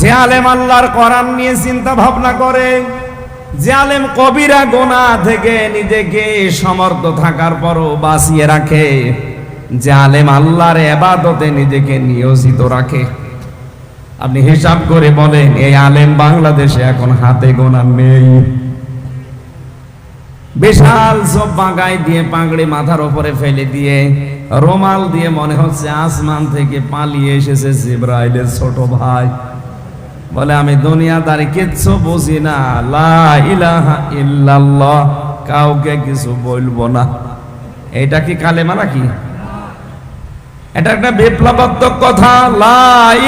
যে আলেম আল্লাহর কোরআন নিয়ে চিন্তা ভাবনা করে, যে আলেম কবিরা গোনা থেকে নিজেকে সমর্থ থাকার পরও বাঁচিয়ে রাখে, যে আলেম আল্লাহর এবাদতে নিজেকে নিয়োজিত রাখে। আপনি হিসাব করে বলেন, এই আলেম বাংলাদেশে এখন হাতে গোনা নেই। বিশাল সব বাগাই দিয়ে পাগড়ি মাথার উপরে ফেলে দিয়ে, রোমাল দিয়ে মনে হচ্ছে আসমান থেকে পালিয়ে এসেছে জিব্রাইলের ছোট ভাই। বলে, আমি দুনিয়াদারি কিচ্ছু বুঝি না। কাউকে কিছু বলব না। এটা কি কালেমা নাকি? এটা একটা বিপ্লবাত্মক কথা।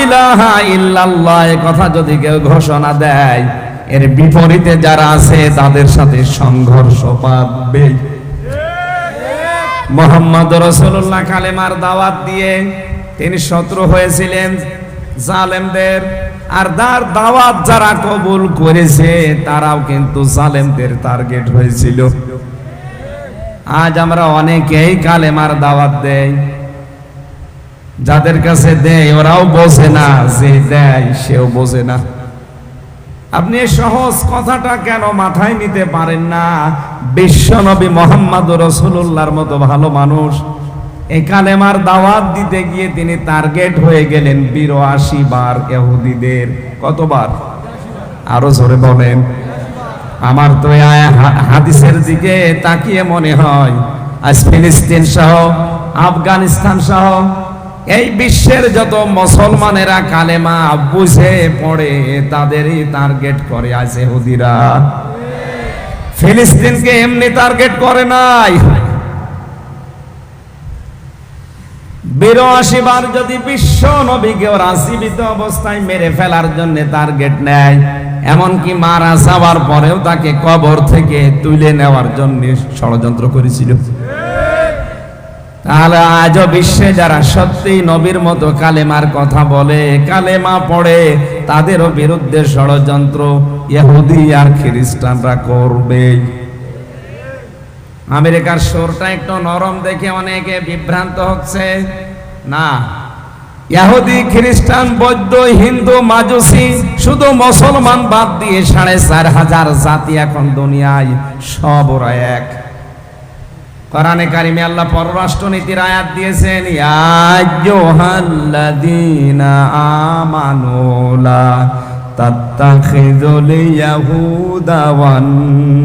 ইলাহা ইল্লাল্লাহ। কথা যদি কেউ ঘোষণা দেয়, এর বিপরীতে যারা আছে, তাদের সাথে সংঘর্ষ পাবে। মোহাম্মদ রসুল্লাহ কালেমার দাওয়াত দিয়ে তিনি শত্রু হয়েছিলেন। জালেমদের আর তার দাওয়াত যারা কবুল করেছে, তারাও কিন্তু জালেমদের টার্গেট হয়েছিল। আজ আমরা অনেকেই কালেমার দাওয়াত দেয় যাদের কাছে দেয়, ওরাও বোঝে না, যে দেয়, সেও বোঝে না। আপনি সহজ কথাটা কেন মাথায় নিতে পারেন না? বিশ্ব নবী মোহাম্মদ রসুল্লাহর মতো ভালো মানুষ এই কালেমার দাওয়াত দিতে গিয়ে তিনি টার্গেট হয়ে গেলেন বিরাশি বার এহুদিদের কতবার? আরও জোরে বলেন। আমার তো হাদিসের দিকে তাকিয়ে মনে হয়, আজ ফিলিস্তিন সহ, আফগানিস্তান সহ, এই বিশ্বের যত মুসলমানেরা কালেমা বুঝে পড়ে, তাদেরই টার্গেট করে আজ এহুদিরা ফিলিস্তিনকে এমনি টার্গেট করে নাই। বার যদি বিশ্ব নবীকে ওরা জীবিত অবস্থায় মেরে ফেলার জন্য টার্গেট নেয়, এমনকি মারা যাওয়ার পরেও তাকে কবর থেকে তুলে নেওয়ার জন্য ষড়যন্ত্র করেছিল। তাহলে আজও বিশ্বে যারা সত্যি নবীর মতো কালেমার কথা বলে, কালেমা পড়ে, তাদেরও বিরুদ্ধে ষড়যন্ত্র, ইহুদি আর খ্রিস্টানরা করবেই। আমেরিকার সুরটা একটু নরম দেখে অনেকে বিভ্রান্ত হচ্ছে। না ইহুদি খ্রিস্টান, বৌদ্ধ, হিন্দু, মাজুসি, শুধু মুসলমান বাদ দিয়ে সাড়ে চার হাজার জাতি এখন দুনিয়ায় সব ওরা এক। কোরআনে কারিমে আল্লাহ পররাষ্ট্র নীতির আয়াত দিয়েছেন আইয়ুহাল্লাযীনা আমানু ইয়াহুদা ওয়ান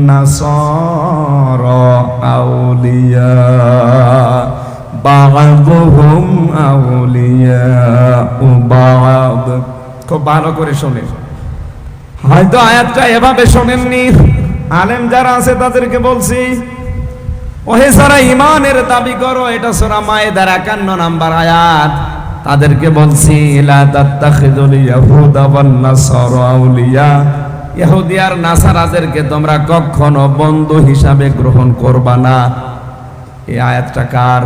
নাসারা। ভালো করে শোনেন। হয়তো আয়াতটা এভাবে শোনেননি। আলেম যারা আছে তাদেরকে বলছি, ওহে সারা ইমানের দাবি করো, এটা সোরা মায়েদার একান্ন নাম্বার আয়াত, তাদেরকে বলছি ইহুদি আর নাসারাদেরকে তোমরা কখনো বন্ধু হিসাবে গ্রহণ করবা না। এই আয়াতটা কার?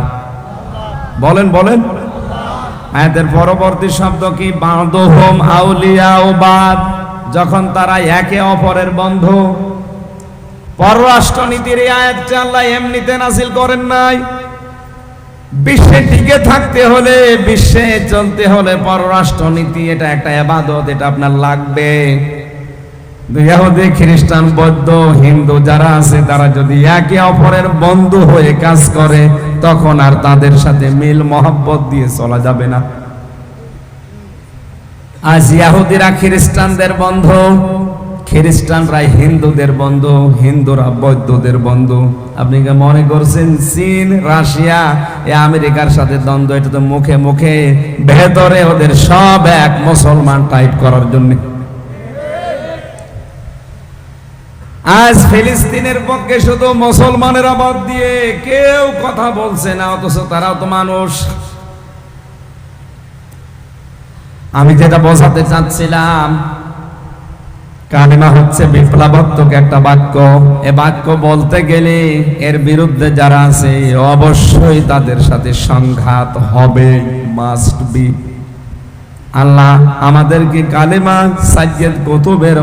বলেন বলেন। আয়াতের পরবর্তী শব্দ কি? বাঁধোহম আউলিয়া ও বাদ। যখন তারা একে অপরের বন্ধু। পররাষ্ট্র নীতির এই আয়াতটা আল্লাহ এমনিতে নাসিল করেন নাই। বিশ্বে টিকে থাকতে হলে, বিশ্বে চলতে হলে পররাষ্ট্র নীতি এটা একটা এবাদত এটা আপনার লাগবে। খ্রিস্টান, বৌদ্ধ, হিন্দু যারা আছে, তারা যদি একে অপরের বন্ধু হয়ে কাজ করে তখন আর তাদের সাথে মিল মহব্বত দিয়ে চলা যাবে না। আজ ইয়াহুদিরা খ্রিস্টানদের বন্ধু, খ্রিস্টানরা হিন্দুদের বন্ধু, হিন্দুরা বৌদ্ধদের বন্ধু। আপনি কি মনে করছেন, চীন, রাশিয়া, এ আমেরিকার সাথে দ্বন্দ্ব, এটা তো মুখে মুখে ভেতরে ওদের সব এক মুসলমান টাইপ করার জন্য। আজ ফিলিস্তিনের পক্ষে শুধু মুসলমানের বাদ দিয়ে কেউ কথা বলছে না, অথচ তারাও তো মানুষ। আমি যেটা বোঝাতে চাচ্ছিলাম হচ্ছে একটা বাক্য। এ বাক্য বলতে গেলে এর বিরুদ্ধে যারা আছে, অবশ্যই তাদের সাথে সংঘাত হবে মাস্ট বি আল্লাহ আমাদেরকে কালিমা সাজ্জেদ কুতুবের